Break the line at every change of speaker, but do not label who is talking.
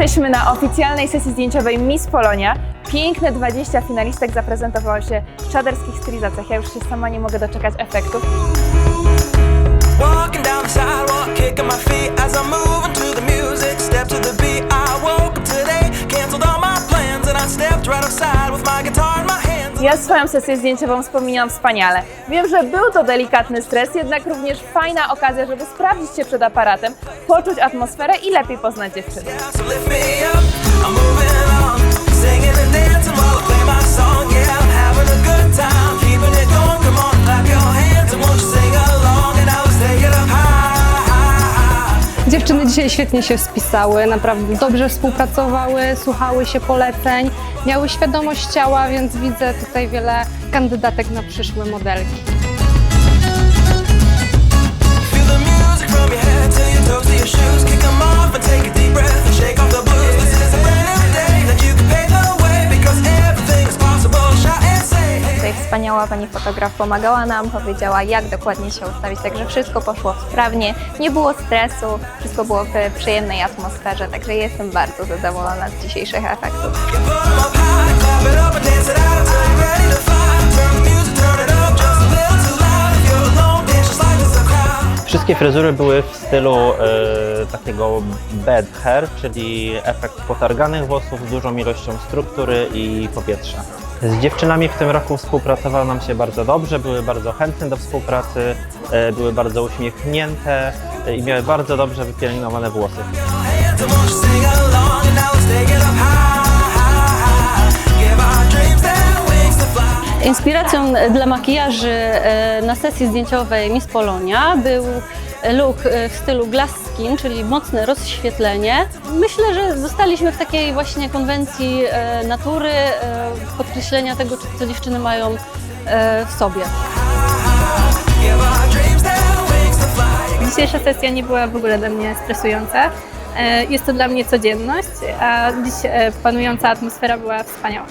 Jesteśmy na oficjalnej sesji zdjęciowej Miss Polonia. Piękne 20 finalistek zaprezentowało się w czaderskich stylizacjach. Ja już się sama nie mogę doczekać efektów. Ja swoją sesję zdjęciową wspominam wspaniale. Wiem, że był to delikatny stres, jednak również fajna okazja, żeby sprawdzić się przed aparatem, poczuć atmosferę i lepiej poznać
high.
Dziewczyny dzisiaj świetnie się spisały, naprawdę dobrze współpracowały, słuchały się poleceń, miały świadomość ciała, więc widzę tutaj wiele kandydatek na przyszłe modelki.
Wspaniała pani fotograf pomagała nam, powiedziała jak dokładnie się ustawić, także wszystko poszło sprawnie, nie było stresu, wszystko było w przyjemnej atmosferze, także jestem bardzo zadowolona z dzisiejszych efektów.
Wszystkie fryzury były w stylu e, takiego bed hair, czyli efekt potarganych włosów z dużą ilością struktury i powietrza. Z dziewczynami w tym roku współpracowało nam się bardzo dobrze, były bardzo chętne do współpracy, e, były bardzo uśmiechnięte e, i miały bardzo dobrze wypielęgnowane włosy.
Inspiracją dla makijaży e, na sesji zdjęciowej Miss Polonia był look e, w stylu glass skin, czyli mocne rozświetlenie. Myślę, że zostaliśmy w takiej właśnie konwencji e, natury, e, podkreślenia tego, co dziewczyny mają w sobie.
Dzisiejsza sesja nie była w ogóle dla mnie stresująca. Jest to dla mnie codzienność, a dziś panująca atmosfera była wspaniała.